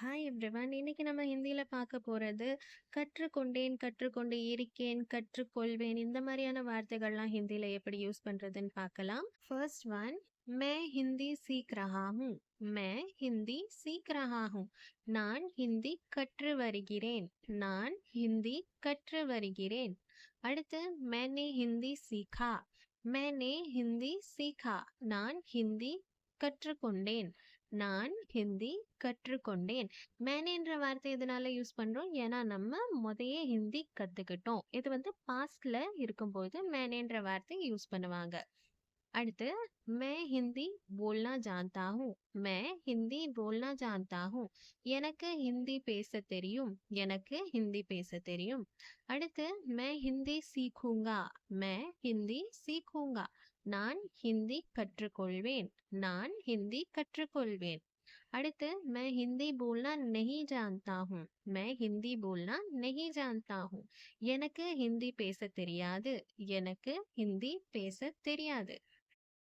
Hi everyone இன்னைக்கு நம்ம ஹிந்தியில் பார்க்க போகிறது கற்றுக்கொண்டேன் கற்றுக்கொண்டு இருக்கேன் கற்றுக்கொள்வேன் இந்த மாதிரியான வார்த்தைகள்லாம் ஹிந்தியில் எப்படி யூஸ் பண்ணுறதுன்னு பார்க்கலாம். ஃபர்ஸ்ட் ஒன் மே ஹிந்தி சீக் ரஹா ஹூ மே ஹிந்தி சீக் ஹூ நான் ஹிந்தி கற்று வருகிறேன். நான் ஹிந்தி கற்று வருகிறேன். அடுத்து மேனே ஹிந்தி சீகா. மேனே ஹிந்தி சீக்கா நான் ஹிந்தி கற்றுக்கொண்டேன். நான் ஹிந்தி கற்றுக்கொண்டேன். மேனேன்ற வார்த்தை எதனால யூஸ் பண்றோம்? ஏன்னா நம்ம முதையே ஹிந்தி கத்துக்கிட்டோம். இது வந்து பாஸ்ட்ல இருக்கும்போது மேனேன்ற வார்த்தை யூஸ் பண்ணுவாங்க. அடுத்து मैं हिंदी बोलना जानता हूँ. मैं हिंदी बोलना जानता हूँ. எனக்கு ஹிந்தி பேச தெரியும். எனக்கு ஹிந்தி பேச தெரியும். அடுத்து मैं हिंदी सीखूंगा. मैं हिंदी सीखूंगा. நான் ஹிந்தி கற்றுக்கொள்வேன். நான் ஹிந்தி கற்றுக்கொள்வேன். அடுத்து मैं हिंदी बोलना नहीं जानता हूँ. मैं हिंदी बोलना नहीं जानता हूँ. எனக்கு ஹிந்தி பேச தெரியாது. எனக்கு ஹிந்தி பேச தெரியாது.